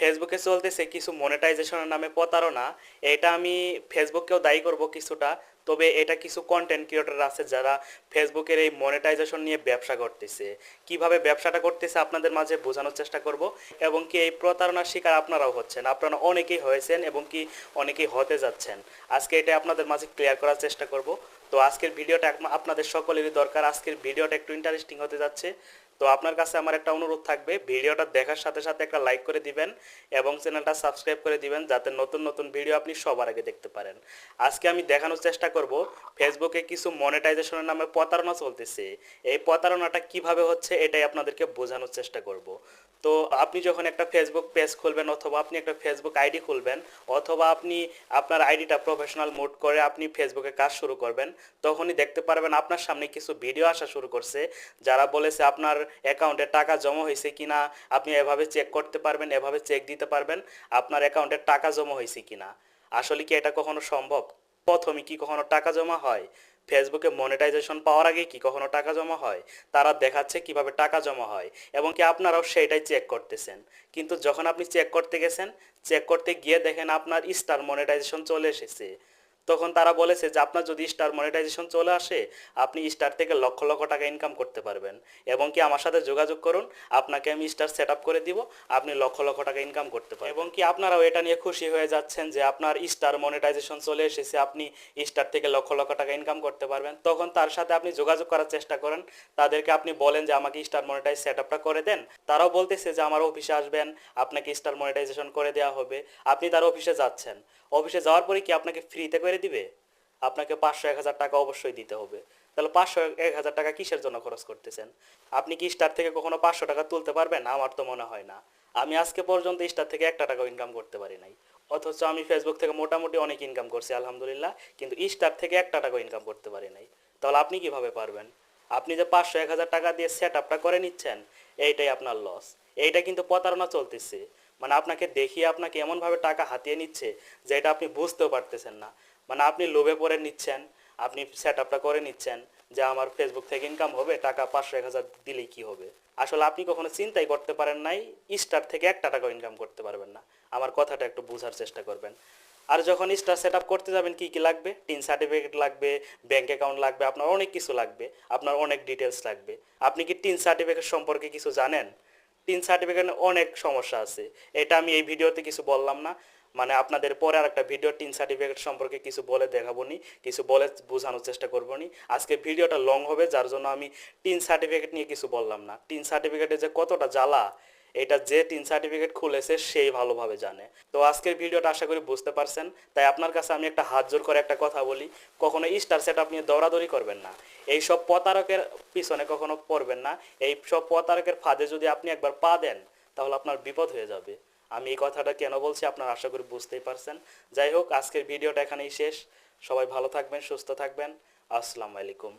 ফেসবুকে চলতেছে কিছু মনিটাইজেশনের নামে প্রতারণা, এটা আমি ফেসবুককেও দায়ী করব কিছুটা, তবে এটা কিছু কন্টেন্ট ক্রিয়েটর আছে যারা ফেসবুকের এই মনিটাইজেশন নিয়ে ব্যবসা করতেছে। কীভাবে ব্যবসাটা করতেছে আপনাদের মাঝে বোঝানোর চেষ্টা করব, এবং কি এই প্রতারণার শিকার আপনারাও হচ্ছেন, আপনারা অনেকেই হয়েছেন এবং কি অনেকেই হতে যাচ্ছেন। আজকে এটা আপনাদের মাঝে ক্লিয়ার করার চেষ্টা করব। তো আজকের ভিডিওটা আপনাদের সকলেরই দরকার, আজকের ভিডিওটা একটু ইন্টারেস্টিং হতে যাচ্ছে। তো আপনার কাছে আমার একটা অনুরোধ থাকবে, ভিডিওটা দেখার সাথে সাথে একটা লাইক করে দিবেন এবং চ্যানেলটা সাবস্ক্রাইব করে দিবেন যাতে নতুন নতুন ভিডিও আপনি সবার আগে দেখতে পারেন। আজকে আমি দেখানোর চেষ্টা করব ফেসবুকে কিছু মনিটাইজেশনের নামে প্রতারণা চলতেছে। এই প্রতারণাটা কীভাবে হচ্ছে এটাই আপনাদেরকে বোঝানোর চেষ্টা করব। তো আপনি যখন একটা ফেসবুক পেজ খুলবেন অথবা আপনি একটা ফেসবুক আইডি খুলবেন অথবা আপনি আপনার আইডিটা প্রফেশনাল মোড করে আপনি ফেসবুকে কাজ শুরু করবেন, তখনই দেখতে পারবেন আপনার সামনে কিছু ভিডিও আসা শুরু করছে, যারা বলেছে আপনার অ্যাকাউন্টে টাকা জমা হয়েছে কিনা, আপনি এভাবে চেক করতে পারবেন, এভাবে চেক দিতে পারবেন, আপনার অ্যাকাউন্টে টাকা জমা হয়েছে কিনা। আসলে কি এটা কখনো সম্ভব? প্রথমে কি কখনো টাকা জমা হয়? ফেসবুকে মনিটাইজেশন পাওয়ার আগে কি কখনো টাকা জমা হয়? তারা দেখাচ্ছে কীভাবে টাকা জমা হয়, এবং কি আপনারাও সেইটাই চেক করতেছেন। কিন্তু যখন আপনি চেক করতে গেছেন চেক করতে গিয়ে দেখেন আপনার স্টার মনিটাইজেশন চলে এসেছে। তখন তারা বলেছে যে আপনার যদি স্টার মনিটাইজেশন চলে আসে, আপনি স্টার থেকে লক্ষ লক্ষ টাকা ইনকাম করতে পারবেন। এবং কি আমার সাথে যোগাযোগ করুন, আপনাকে আমি স্টার সেট করে দিব, আপনি লক্ষ লক্ষ টাকা ইনকাম করতে পারবেন। এবং কি আপনারাও এটা নিয়ে খুশি হয়ে যাচ্ছেন যে আপনার স্টার মনিটাইজেশন চলে এসেছে, আপনি স্টার থেকে লক্ষ লক্ষ টাকা ইনকাম করতে পারবেন। তখন তার সাথে আপনি যোগাযোগ করার চেষ্টা করেন। তাদেরকে আপনি বলেন যে আমাকে স্টার মনিটাইজ সেট করে দেন। তারাও বলতেছে যে আমার অফিসে আসবেন, আপনাকে স্টার মনিটাইজেশন করে দেওয়া হবে। আপনি তার অফিসে যাচ্ছেন। অফিসে যাওয়ার পরে কি আপনাকে ফ্রিতে করে দিবে? আপনাকে পাঁচশো, এক হাজার টাকা অবশ্যই দিতে হবে। তাহলে পাঁচশো, এক হাজার টাকা কিসের জন্য খরচ করতেছেন? আপনি কি স্টার থেকে কখনো পাঁচশো টাকা তুলতে পারবেন? আমার তো মনে হয় না। আমি আজকে পর্যন্ত স্টার থেকে একটা টাকাও ইনকাম করতে পারি নাই। অথচ আমি ফেসবুক থেকে মোটামুটি অনেক ইনকাম করছি, আলহামদুলিল্লাহ। কিন্তু স্টার থেকে একটা টাকাও ইনকাম করতে পারি নাই। তাহলে আপনি কীভাবে পারবেন? আপনি যে পাঁচশো, এক হাজার টাকা দিয়ে সেট আপটা করে নিচ্ছেন, এইটাই আপনার লস এইটা কিন্তু প্রতারণা চলতেছে। মানে আপনাকে দেখিয়ে আপনাকে এমনভাবে টাকা হাতিয়ে নিচ্ছে যে এটা আপনি বুঝতেও পারতেছেন না। মানে আপনি লোভে পরে নিচ্ছেন, আপনি সেট আপটা করে নিচ্ছেন যে আমার ফেসবুক থেকে ইনকাম হবে, টাকা পাঁচশো, এক হাজার দিলেই কী হবে? আসলে আপনি কখনো চিন্তাই করতে পারেন নাই স্টার থেকে একটা টাকাও ইনকাম করতে পারবেন না। আমার কথাটা একটু বোঝার চেষ্টা করবেন। আর যখন স্টার সেট আপ করতে যাবেন, কি কি লাগবে? টিন সার্টিফিকেট লাগবে ব্যাংক অ্যাকাউন্ট লাগবে, আপনার অনেক কিছু লাগবে, আপনার অনেক ডিটেলস লাগবে। আপনি কি টিন সার্টিফিকেট সম্পর্কে কিছু জানেন? টিন সার্টিফিকেটে অনেক সমস্যা আছে। এটা আমি এই ভিডিওতে কিছু বললাম না। মানে আপনাদের পরে আর একটা ভিডিও টিন সার্টিফিকেট সম্পর্কে কিছু বলে দেখাবো নি কিছু বলে বোঝানোর চেষ্টা করব নি আজকে ভিডিওটা লং হবে, যার জন্য আমি টিন সার্টিফিকেট নিয়ে কিছু বললাম না। টিন সার্টিফিকেটে যে কতটা জ্বালা, এটা যে টিন সার্টিফিকেট খুলেছে, সেই ভালোভাবে জানে। তো আজকের ভিডিওটা আশা করি বুঝতে পারছেন। তাই আপনার কাছে আমি একটা হাত জোর করে একটা কথা বলি, কখনো স্টার সেট আপনি দৌড়াদৌড়ি করবেন না। এই সব প্রতারকের পিছনে কখনো পড়বেন না। এই সব প্রতারকের ফাঁদে যদি আপনি একবার পা দেন, তাহলে আপনার বিপদ হয়ে যাবে। আমি এই কথাটা কেন বলছি আপনারা আশা করি বুঝতেই পারছেন। যাই হোক, আজকের ভিডিওটা এখানেই শেষ। সবাই ভালো থাকবেন, সুস্থ থাকবেন। আসসালামু আলাইকুম।